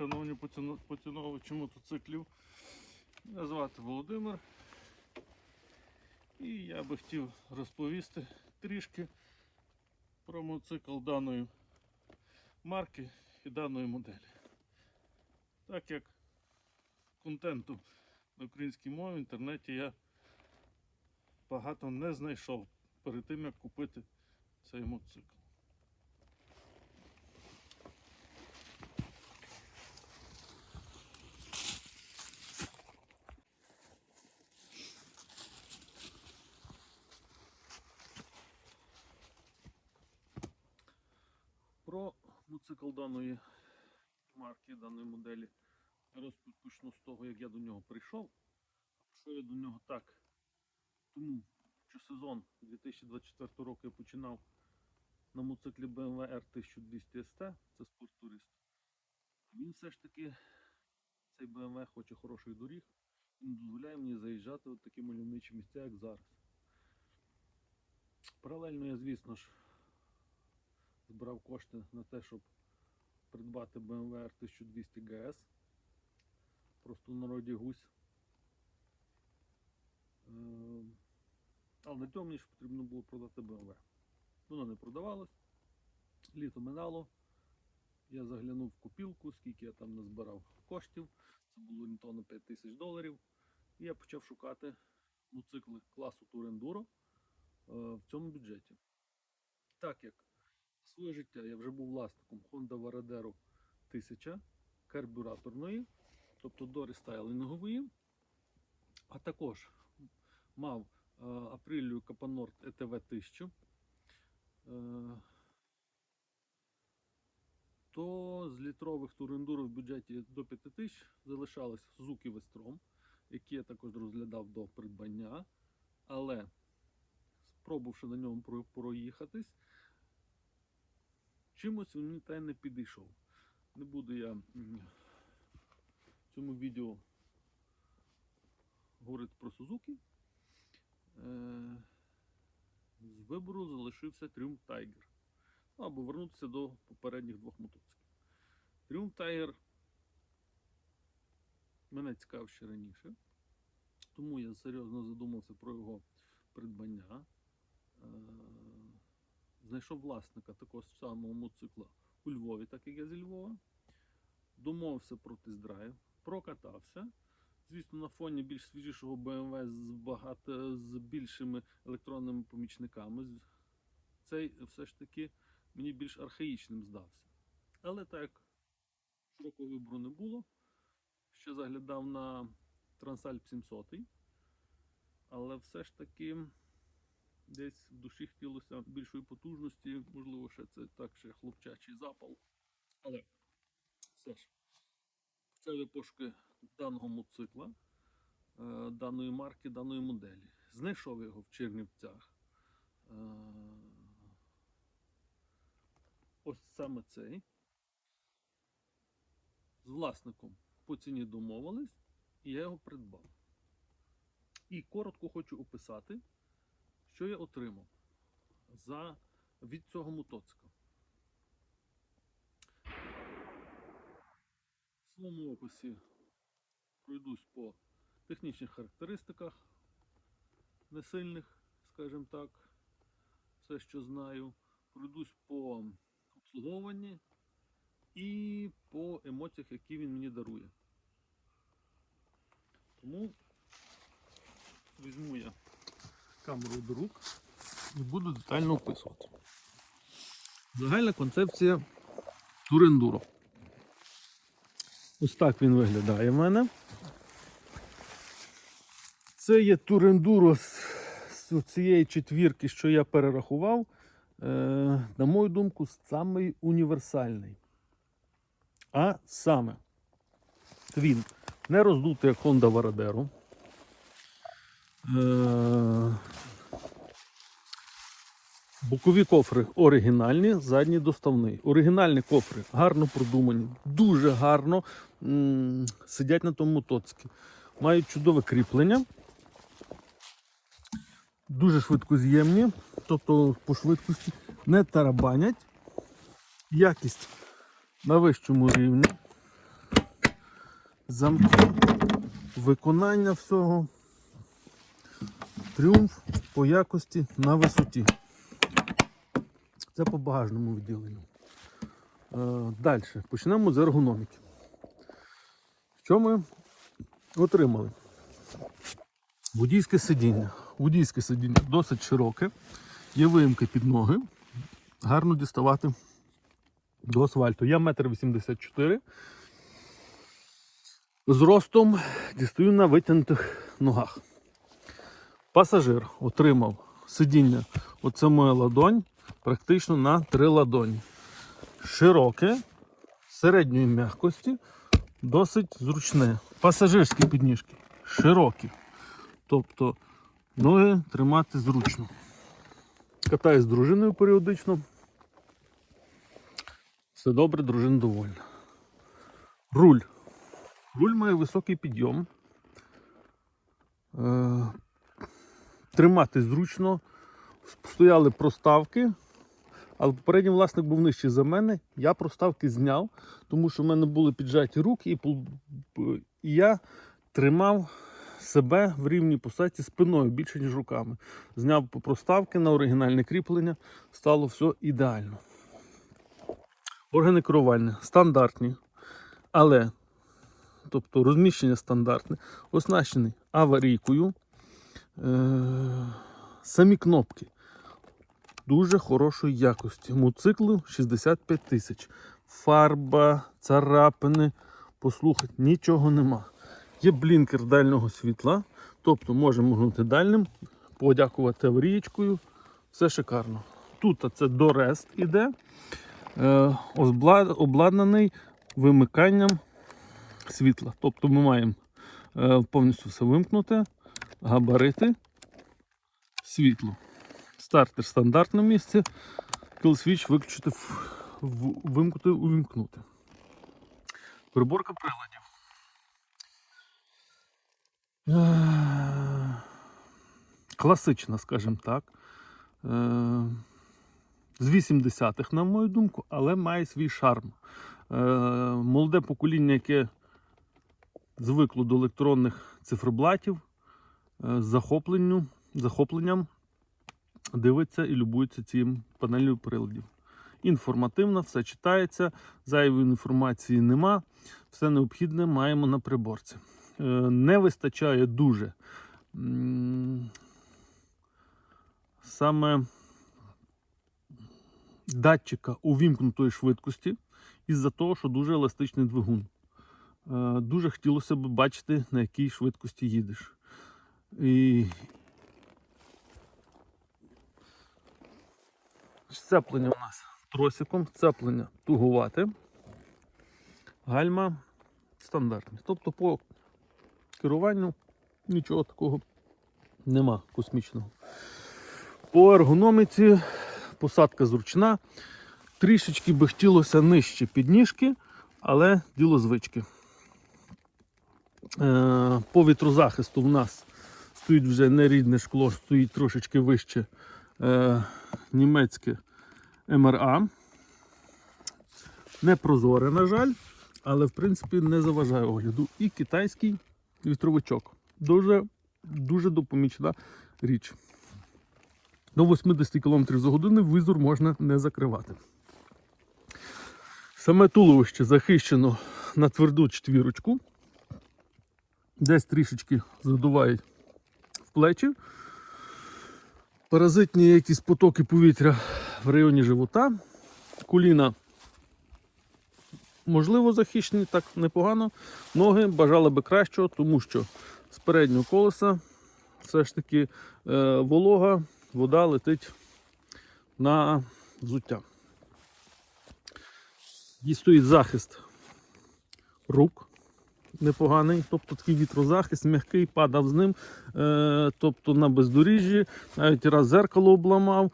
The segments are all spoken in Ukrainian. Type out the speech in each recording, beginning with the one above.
шановні поціновувачі мотоциклів. Мене звати Володимир. І я би хотів розповісти трішки про мотоцикл даної марки і даної моделі. Так як контенту на українській мові в інтернеті я багато не знайшов перед тим, як купити цей мотоцикл. Про мотоцикл даної марки, даної моделі розповідь почну з того, як я до нього прийшов. Прийшов я до нього так. Тому що сезон 2024 року я починав на мотоциклі BMW R1200 ST, це спорттурист. Він все ж таки, цей BMW хоче хороших доріг, він дозволяє мені заїжджати в такі мальовничі місця, як зараз. Паралельно я, звісно ж, збирав кошти на те, щоб придбати BMW R1200 GS. Просто в народі гусь. Ем, Але на цьому мені потрібно було продати BMW. Воно не продавалось. Літо минало. Я заглянув в купілку, скільки я там назбирав коштів. Це було орієнтовно 5 тисяч доларів. І я почав шукати мотоцикли класу Enduro е, в цьому бюджеті. Так як своє життя я вже був власником Honda Varadero 1000 карбюраторної, тобто до рестайлінгової, а також мав е, Априлію Капанорд ETV 1000, е, то з літрових турендурів в бюджеті до 5000 залишались Suzuki Вестром, які я також розглядав до придбання, але спробувавши на ньому проїхатись, чимось він та не підійшов. Не буду я в цьому відео говорити про Сузуки. Е, з вибору залишився Triumph Tiger. Ну, або вернутися до попередніх двох мотоциклів. Triumph Tiger мене цікавив ще раніше, тому я серйозно задумався про його придбання. Знайшов власника такого самого мотоцикла у Львові, так як я зі Львова. Домовився про тест-драйв, прокатався. Звісно, на фоні більш свіжішого BMW з багато з більшими електронними помічниками. Цей все ж таки мені більш архаїчним здався. Але так як широкого вибору не було, ще заглядав на Transalp 700, але все ж таки десь в душі хотілося більшої потужності, можливо, ще це так ще хлопчачий запал. Але все ж, почав я пошуки даного мотоцикла, е, даної марки, даної моделі. Знайшов його в Чернівцях. Е, Ось саме цей. З власником по ціні домовились, і я його придбав. І коротко хочу описати, що я отримав за, від цього мотоцикла. В своєму описі пройдусь по технічних характеристиках, не сильних, скажімо так, все, що знаю. Пройдусь по обслуговуванні і по емоціях, які він мені дарує. Тому візьму я камеру до рук і буду детально описувати. Загальна концепція турендуро. Ось так він виглядає в мене. Це є турендуро з, цієї четвірки, що я перерахував. Е, на мою думку, самий універсальний. А саме він не роздутий, як Honda Varadero. Е, Бокові кофри оригінальні, задні доставний. Оригінальні кофри гарно продумані, дуже гарно сидять на тому мотоциклі. Мають чудове кріплення. Дуже швидкоз'ємні, тобто по швидкості не тарабанять. Якість на вищому рівні. замки, виконання всього. Тріумф по якості на висоті. Це по багажному відділенню. Е, Далі. Почнемо з ергономіки. Що ми отримали? Водійське сидіння. Водійське сидіння досить широке, є виїмки під ноги, гарно діставати до асфальту. Я 1,84 м. Ростом дістаю на витягнутих ногах. Пасажир отримав сидіння, оце моя ладонь, практично на три ладоні. Широке, середньої м'якості, досить зручне. Пасажирські підніжки широкі. Тобто ноги тримати зручно. Катаюсь з дружиною періодично. Все добре, дружина довольна. Руль. Руль має високий підйом. Тримати зручно. Стояли проставки, але попередній власник був нижчий за мене. Я проставки зняв, тому що в мене були піджаті руки, і я тримав себе в рівній посадці спиною більше, ніж руками. Зняв проставки на оригінальне кріплення, стало все ідеально. Органи керування стандартні, але тобто розміщення стандартне, оснащений аварійкою. Е- самі кнопки дуже хорошої якості. Мотоциклу 65 тисяч. Фарба, царапини, послухати, нічого нема. Є блінкер дальнього світла, тобто можемо мигнути дальним, подякувати аварієчкою. Все шикарно. Тут це до рест іде, е, обладнаний вимиканням світла. Тобто ми маємо е, повністю все вимкнути, габарити, світло. Стартер стандартне місце, кілсвіч виключити, вимкнути, увімкнути. Приборка приладів. Класична, скажімо так. Е, З 80-х, на мою думку, але має свій шарм. Е, Молоде покоління, яке звикло до електронних циферблатів, е, з захопленню, захопленням дивиться і любується цим панелью приладів. Інформативно, все читається, зайвої інформації нема, все необхідне маємо на приборці. Е, Не вистачає дуже саме датчика увімкнутої швидкості із-за того, що дуже еластичний двигун. Е, Дуже хотілося б бачити, на якій швидкості їдеш. І Сцеплення у нас тросиком, сцеплення тугувате, гальма стандартні. Тобто по керуванню нічого такого нема космічного. По ергономіці посадка зручна. Трішечки би хотілося нижче підніжки, але діло звички. Е, По вітрозахисту в нас стоїть вже не рідне шкло, стоїть трошечки вище е, німецьке МРА. Не прозоре, на жаль, але в принципі не заважає огляду. І китайський вітровичок. Дуже, дуже допомічна річ. До 80 км за годину визор можна не закривати. Саме туловище захищено на тверду четвірочку. Десь трішечки задуває плечі. Паразитні якісь потоки повітря в районі живота. Коліна можливо захищені, так непогано. Ноги бажали би кращого, тому що з переднього колеса все ж таки е, волога, вода летить на взуття. І стоїть захист рук непоганий, тобто такий вітрозахист, м'який, падав з ним, е, тобто на бездоріжжі, навіть раз зеркало обламав,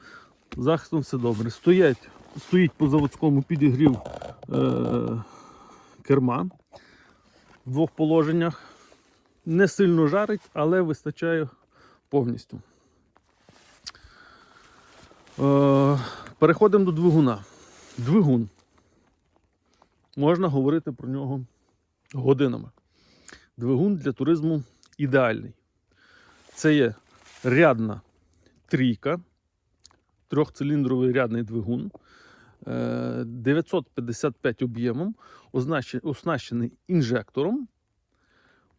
захистом все добре. Стоять, стоїть по заводському підігрів е, керма в двох положеннях. Не сильно жарить, але вистачає повністю. Е, переходимо до двигуна. Двигун. Можна говорити про нього годинами. Двигун для туризму ідеальний. Це є рядна трійка, трьохциліндровий рядний двигун, е, 955 об'ємом, оснащений інжектором,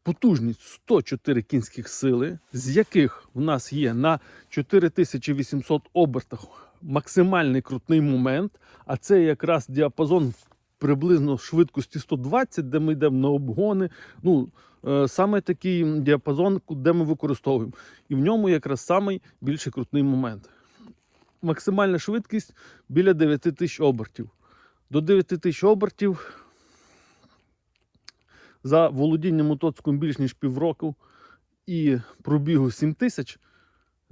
потужність 104 кінських сили, з яких в нас є на 4800 обертах максимальний крутний момент, а це якраз діапазон приблизно швидкості 120, де ми йдемо на обгони. Ну, е, саме такий діапазон, де ми використовуємо. І в ньому якраз самий крутний момент. Максимальна швидкість біля 9000 обертів. До 9000 обертів за володінням мотоциклом більш ніж півроку і пробігу 7000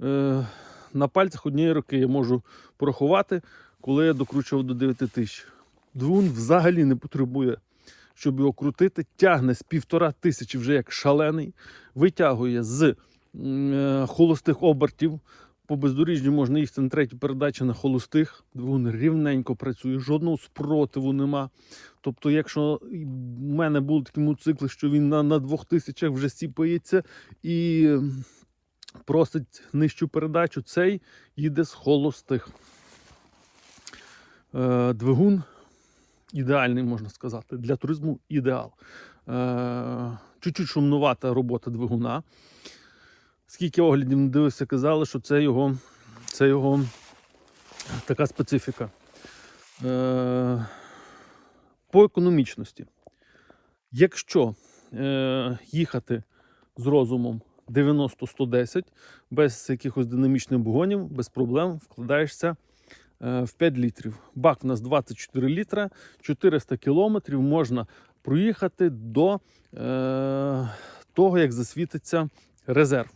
е, на пальцях однієї руки я можу порахувати, коли я докручував до 9000. Двигун взагалі не потребує, щоб його крутити. Тягне з півтора тисячі вже як шалений, витягує з е, холостих обертів. По бездоріжжю можна їхати на третій передачі на холостих. Двигун рівненько працює, жодного спротиву нема. Тобто, якщо в мене були такі мотоцикли, що він на, на двох тисячах вже сіпається і просить нижчу передачу, цей їде з холостих. Е, двигун ідеальний, можна сказати. Для туризму ідеал. Е, чуть-чуть шумнувата робота двигуна. Скільки оглядів не дивився, казали, що це його, це його така специфіка. Е, по економічності. Якщо е, їхати з розумом 90-110, без якихось динамічних бугонів, без проблем вкладаєшся в 5 літрів. Бак у нас 24 літра, 400 кілометрів можна проїхати до е, того, як засвітиться резерв.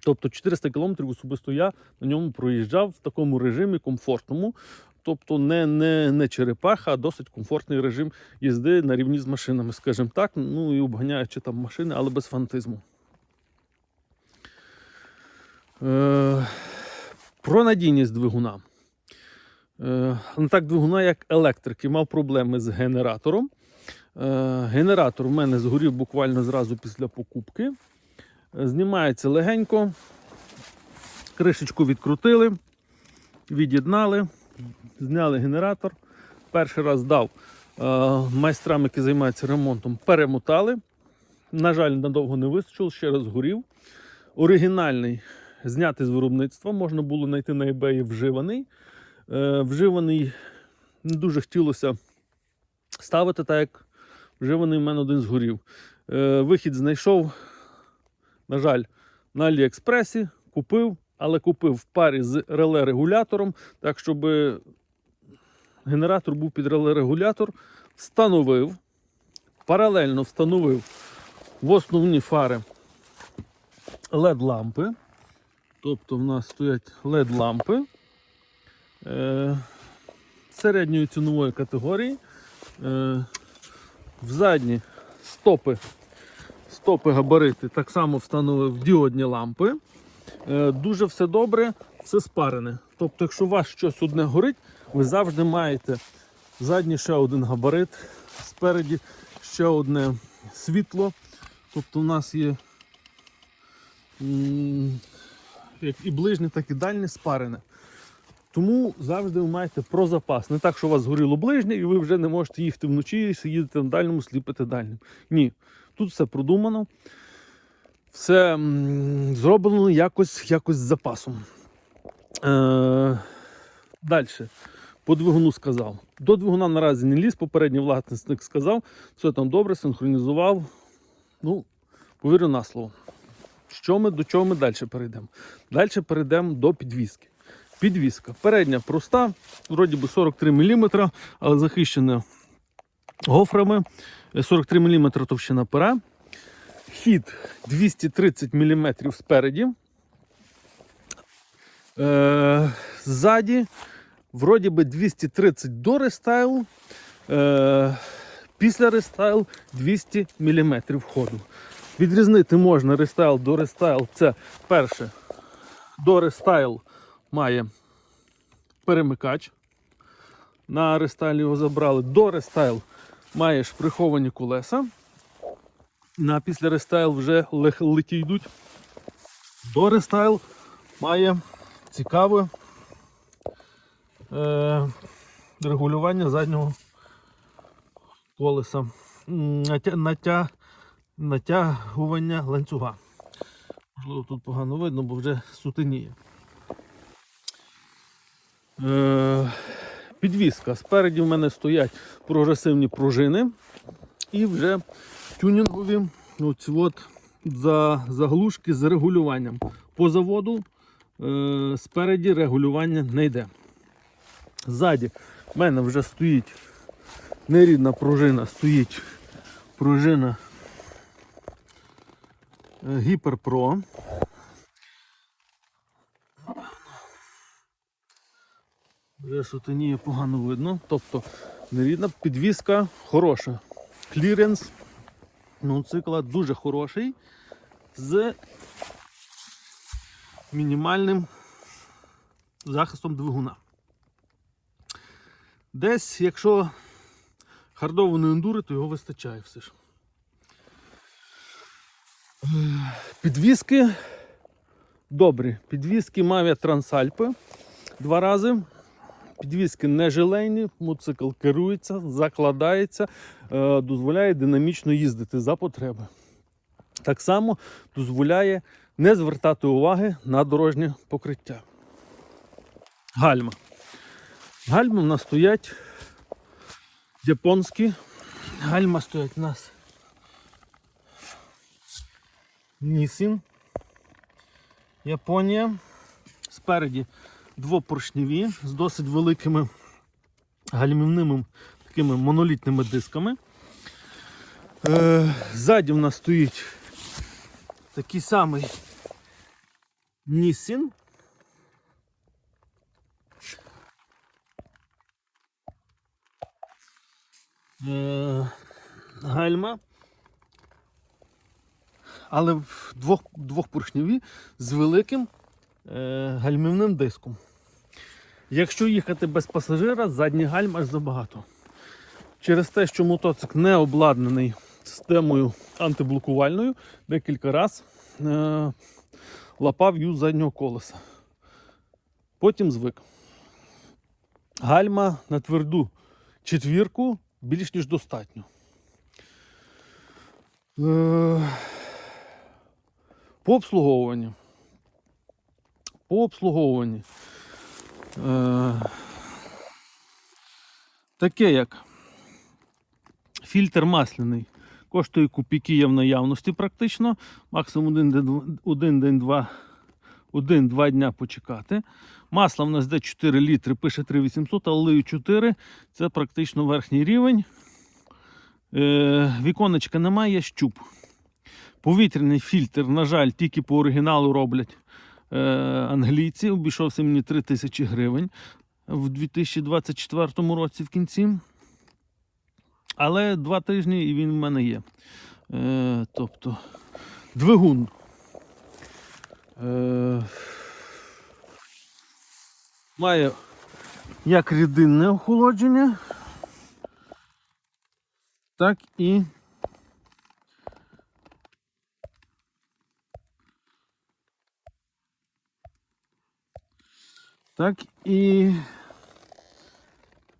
Тобто 400 кілометрів особисто я на ньому проїжджав в такому режимі комфортному. Тобто не, не, не черепаха, а досить комфортний режим їзди на рівні з машинами, скажімо так. Ну і обганяючи там машини, але без фантизму. Е, про надійність двигуна. Не так двигуна, як електрики, мав проблеми з генератором. Е, генератор в мене згорів буквально зразу після покупки. Е, Знімається легенько. Кришечку відкрутили, від'єднали, зняли генератор. Перший раз дав е, майстрам, які займаються ремонтом, перемотали. На жаль, надовго не вистачило, ще раз горів. Оригінальний знятий з виробництва, можна було знайти на eBay вживаний. Е, вживаний не дуже хотілося ставити, так як вживаний в мене один згорів. Е, вихід знайшов, на жаль, на Аліекспресі, купив, але купив в парі з реле-регулятором, так щоб генератор був під реле-регулятор, встановив, паралельно встановив в основні фари LED-лампи. Тобто в нас стоять LED-лампи середньої цінової категорії. Е, в задні стопи, стопи габарити так само встановив діодні лампи. Е, дуже все добре, все спарене. Тобто, якщо у вас щось одне горить, ви завжди маєте задній ще один габарит, спереді ще одне світло. Тобто, у нас є як і ближнє, так і дальнє спарене. Тому завжди ви маєте про запас. Не так, що у вас згоріло ближнє, і ви вже не можете їхати вночі, їдете на дальньому, сліпити дальнім. Ні. Тут все продумано, все зроблено якось, якось з запасом. Е, Далі. По двигуну сказав. До двигуна наразі не ліз, попередній власник сказав, все там добре, синхронізував. Ну, повірю на слово. Що ми, до чого ми далі перейдемо? Далі перейдемо до підвіски. Підвіска. Передня проста, вроді би 43 мм, але захищена гофрами. 43 мм товщина пера. Хід 230 мм спереді. Е, ззаді, вроді би 230 до рестайл. Е, після рестайл 200 мм ходу. Відрізнити можна рестайл до рестайл. Це перше. До рестайл має перемикач. На рестайл його забрали. До рестайл маєш приховані колеса. на після рестайл вже леті йдуть. До рестайл має цікаве е, регулювання заднього колеса. Натя, натя, натягування ланцюга. Можливо, тут погано видно, бо вже сутеніє. Е, підвіска. Спереді в мене стоять прогресивні пружини і вже тюнінгові оці от за, заглушки з регулюванням. По заводу е, спереді регулювання не йде. Ззаді в мене вже стоїть нерідна пружина, стоїть пружина Гіперпро. Вже сутеніє погано видно. Тобто нерідна підвіска хороша. Кліренс мотоцикла дуже хороший з мінімальним захистом двигуна. Десь, якщо хардово не ендури, то його вистачає все ж. Підвіски добрі. Підвіски Mavia Transalp два рази. Підвіски не желейні, мотоцикл керується, закладається, е, дозволяє динамічно їздити за потреби. Так само дозволяє не звертати уваги на дорожнє покриття. Гальма. Гальми в нас стоять японські. Гальма стоять у нас Нісін. Японія. Спереді двопоршневі з досить великими гальмівними такими монолітними дисками. Е, ззаді в нас стоїть такий самий Нісін. Е, гальма. Але в двох, двохпоршневі з великим гальмівним диском. Якщо їхати без пасажира, задній гальм аж забагато. Через те, що мотоцикл не обладнаний системою антиблокувальною, декілька разів е, лапав юз заднього колеса. Потім звик. Гальма на тверду четвірку більш ніж достатньо. Е, по обслуговуванню. По обслуговуванню. Е, таке як фільтр масляний. Коштує копійки є в наявності практично. Максимум один день, один один-два дня почекати. Масло в нас йде 4 літри, пише 3800, але лию 4. Це практично верхній рівень. Е, віконечка немає, щуп. Повітряний фільтр, на жаль, тільки по оригіналу роблять англійці. Обійшовся мені 3 тисячі гривень в 2024 році в кінці. Але два тижні і він в мене є. Е, тобто двигун. Е, має як рідинне охолодження, так і так і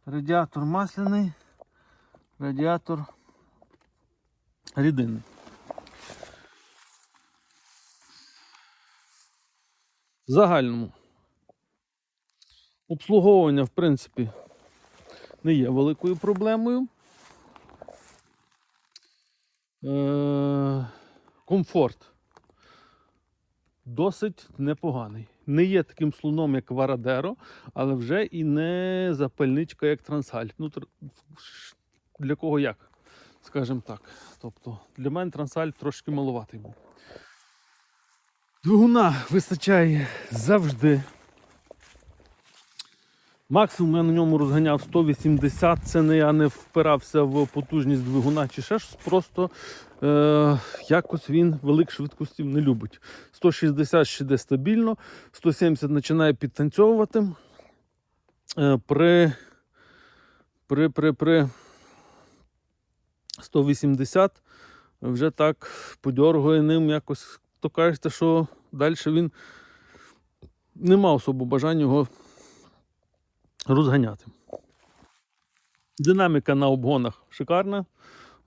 радіатор масляний, радіатор рідинний. В загальному обслуговування, в принципі, не є великою проблемою. Е, комфорт досить непоганий. Не є таким слоном, як Варадеро, але вже і не запальничка, як Трансаль. Ну, для кого як, скажімо так. Тобто для мене Трансаль трошки малуватий був. Двигуна вистачає завжди. Максимум я на ньому розганяв 180, це не я не впирався в потужність двигуна чи ще щось, просто е, якось він велик швидкості не любить. 160 ще йде стабільно, 170 починає підтанцьовувати. Е, при, при, при, при 180 вже так подьоргує ним якось, то кажете, що далі він не мав особо бажання його розганяти. Динаміка на обгонах шикарна.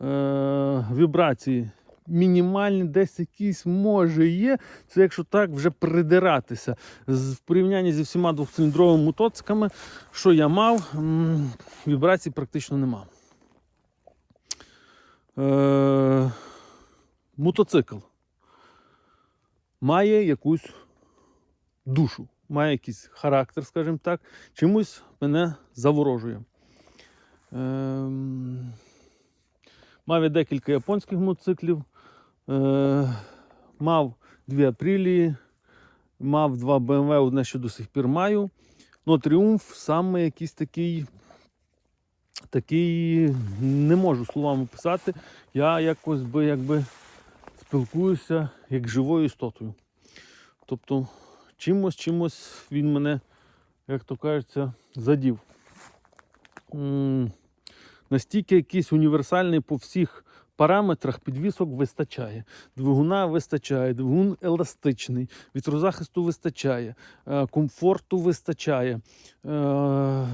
Е, вібрації мінімальні, десь якісь може є. Це якщо так вже придиратися. В порівнянні зі всіма двохциліндровими мотоциклами, що я мав, вібрацій практично нема. Е, мотоцикл має якусь душу, має якийсь характер, скажімо так, чимось мене заворожує. Ем, Мав я декілька японських мотоциклів, е, мав дві апрілії, мав два BMW, одне що до сих пір маю. Ну, тріумф саме якийсь такий, такий не можу словами писати. Я якось би якби спілкуюся як живою істотою. Тобто чимось, чимось він мене, як то кажеться, задів. Настільки якийсь універсальний по всіх параметрах підвісок вистачає. Двигуна вистачає, двигун еластичний, вітрозахисту вистачає, е, комфорту вистачає. Е,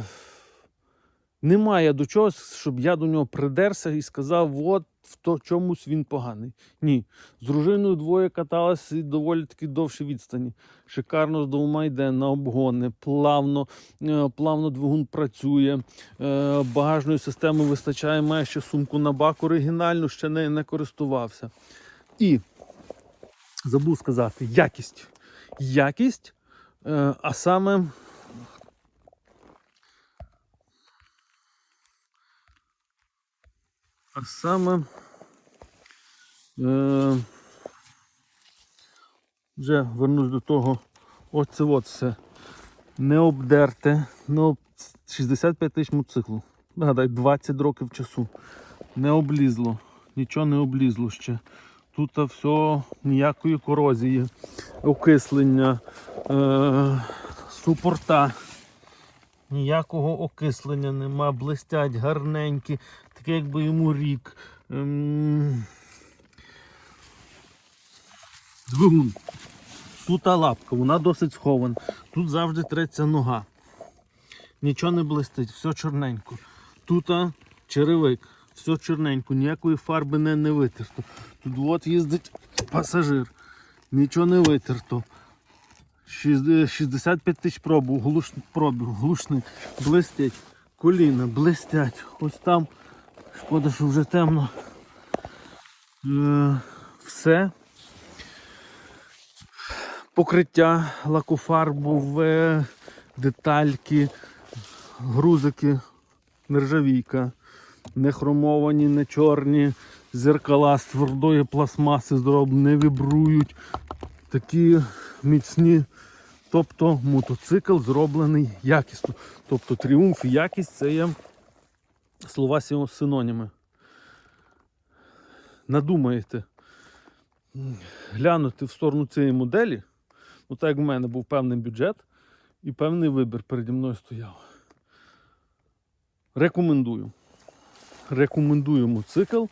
Немає до чогось, щоб я до нього придерся і сказав, от в то чомусь він поганий. Ні. З дружиною двоє каталась і доволі таки довші відстані. Шикарно з двома йде на обгони, плавно, е, плавно двигун працює, е, багажної системи вистачає, має ще сумку на бак оригінальну, ще не, не користувався. І забув сказати, якість. Якість, е, а саме. А саме е, вже вернусь до того, оце от все не обдерте, об... 65 тисяч мотоциклу. Нагадай, 20 років часу. Не облізло, нічого не облізло ще. Тут все ніякої корозії, окислення, е, супорта. Ніякого окислення нема, блистять гарненькі, таке якби йому рік. Ем... Двигун. Тут лапка, вона досить схована. Тут завжди треться нога. Нічого не блистить, все чорненько. Тут черевик, все чорненько, ніякої фарби не, не витерто. Тут от їздить пасажир, нічого не витерто. 65 тисяч пробу, глуш, пробіг, глушний, блистять, коліна, блистять. Ось там, шкода, що вже темно. Е, все. Покриття лакофарбове, детальки, грузики, нержавійка, не хромовані, не чорні, зеркала з твердої пластмаси зроблені, не вібрують. Такі міцні. Тобто мотоцикл зроблений якісно. Тобто тріумф і якість це є слова синоніми. Надумаєте глянути в сторону цієї моделі, ну так як в мене був певний бюджет і певний вибір переді мною стояв. Рекомендую. Рекомендую мотоцикл.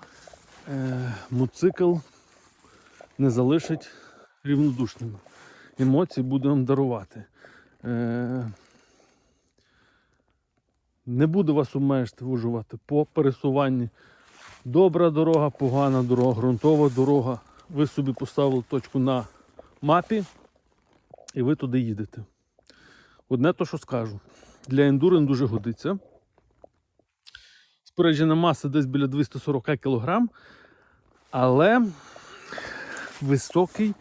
Е, мотоцикл не залишить рівнодушним. Емоції буде вам дарувати. Е, не буду вас обмежити виживати по пересуванні. Добра дорога, погана дорога, ґрунтова дорога. Ви собі поставили точку на мапі і ви туди їдете. Одне то, що скажу. Для ендуро він дуже годиться. Споряджена маса десь біля 240 кг, але високий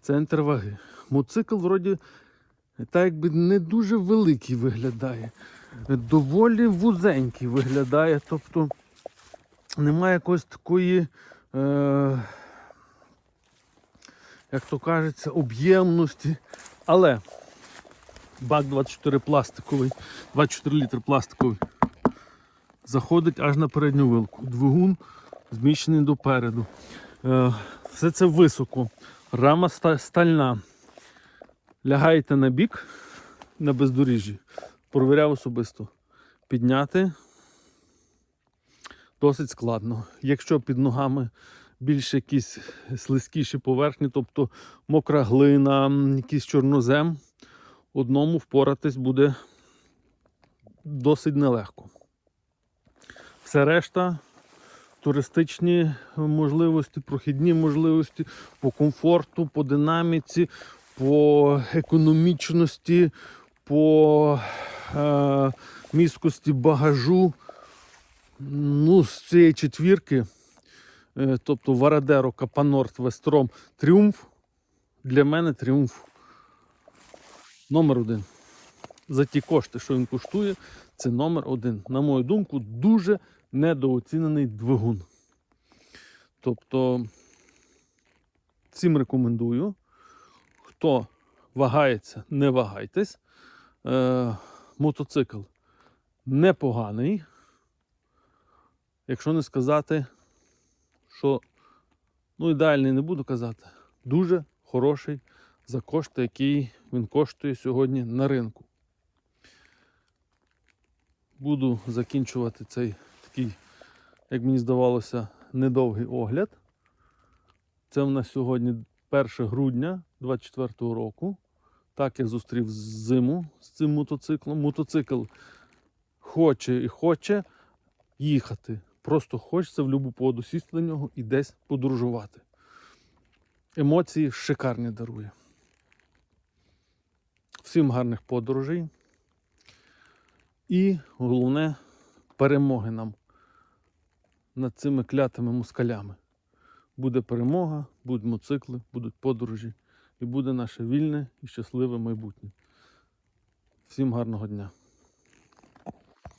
центр ваги. Мотоцикл вроді так якби не дуже великий виглядає. Доволі вузенький виглядає. Тобто немає якоїсь такої, е, як то кажеться, об'ємності. Але бак 24 пластиковий, 24 літри пластиковий. Заходить аж на передню вилку. Двигун зміщений допереду. Е, все це високо. Рама стальна. Лягаєте на бік на бездоріжжі. Провіряв особисто. Підняти досить складно. Якщо під ногами більш якісь слизькіші поверхні, тобто мокра глина, якийсь чорнозем, одному впоратись буде досить нелегко. Все решта туристичні можливості, прохідні можливості по комфорту, по динаміці, по економічності, по е, міськості багажу. Ну, з цієї четвірки, е, тобто Варадеро, Капанорт, Вестром, Тріумф. Для мене тріумф номер один. За ті кошти, що він коштує, це номер один. На мою думку, дуже недооцінений двигун. Тобто, всім рекомендую. Хто вагається, не вагайтесь. Е, мотоцикл непоганий. Якщо не сказати, що ну ідеальний не буду казати, дуже хороший за кошти, які він коштує сьогодні на ринку. Буду закінчувати цей такий, як мені здавалося, недовгий огляд. Це в нас сьогодні 1 грудня 24 року. Так я зустрів зиму з цим мотоциклом. Мотоцикл хоче і хоче їхати. Просто хочеться в будь-яку погоду сісти на нього і десь подорожувати. Емоції шикарні дарує. Всім гарних подорожей. І головне перемоги нам над цими клятими москалями. Буде перемога, будуть мотоцикли, будуть подорожі і буде наше вільне і щасливе майбутнє. Всім гарного дня!